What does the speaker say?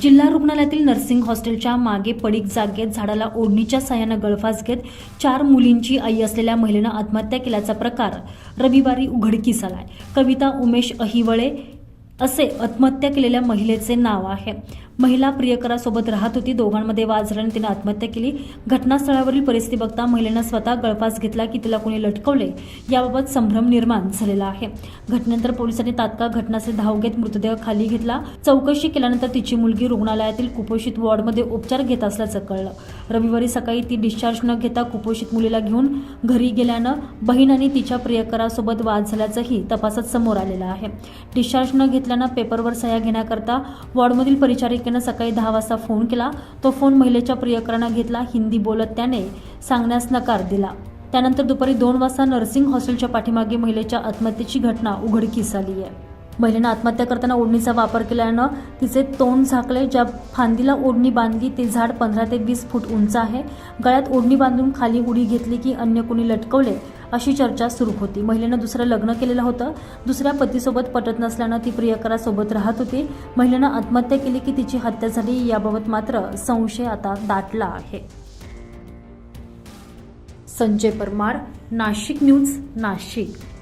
जिल्हा रुग्णालयातील नर्सिंग हॉस्टेलच्या मागे पडीक जागेत झाडाला ओढणीच्या साह्यानं गळफास घेत चार मुलींची आई असलेल्या महिलेनं आत्महत्या केल्याचा प्रकार रविवारी उघडकीस आलाय कविता उमेश अहिवळे असे आत्महत्या केलेल्या महिलेचे नाव आहे. महिला प्रियकरासोबत राहत होती. दोघांमध्ये वाद झाल्याने तिने आत्महत्या केली. घटनास्थळावरील परिस्थिती बघता महिलेनं स्वतः गळफास घेतला की तिला कोणी लटकवले. याबाबत संभ्रम निर्माण झालेला आहे. घटनेनंतर पोलिसांनी तात्काळ घटनास्थळी धाव घेत मृतदेह खाली घेतला. चौकशी केल्यानंतर तिची मुलगी रुग्णालयातील कुपोषित वॉर्डमध्ये उपचार घेत असल्याचं कळलं. रविवारी सकाळी ती डिस्चार्ज न घेता कुपोषित मुलीला घेऊन घरी गेल्यानं बहीण आणि तिच्या प्रियकरासोबत वाद झाल्याचंही तपासात समोर आलेलं आहे. डिस्चार्ज न घेतल्यानं पेपरवर सह्या घेण्याकरता वॉर्डमधील परिचारिकेनं सकाळी दहा वाजता फोन केला. तो फोन महिलेच्या प्रियकरानं घेतला. हिंदी बोलत त्याने सांगण्यास नकार दिला. त्यानंतर दुपारी दोन वाजता नर्सिंग हॉस्टेलच्या पाठीमागे महिलेच्या आत्महत्येची घटना उघडकीस आली आहे. महिलेनं आत्महत्या करताना ओढणीचा वापर केल्यानं तिचे तोंड झाकले. ज्या फांदीला ओढणी बांधली ते झाड पंधरा ते वीस फूट उंच आहे. गळ्यात ओढणी बांधून खाली उडी घेतली की अन्य कोणी लटकवले. अशी चर्चा सुरू होती. महिलेनं दुसरं लग्न केलेलं होतं. दुसऱ्या पतीसोबत पटत नसल्यानं ती प्रियकरासोबत राहत होती. महिलेनं आत्महत्या केली की तिची हत्या झाली याबाबत मात्र संशय आता दाटला आहे. संजय परमार नाशिक न्यूज नाशिक.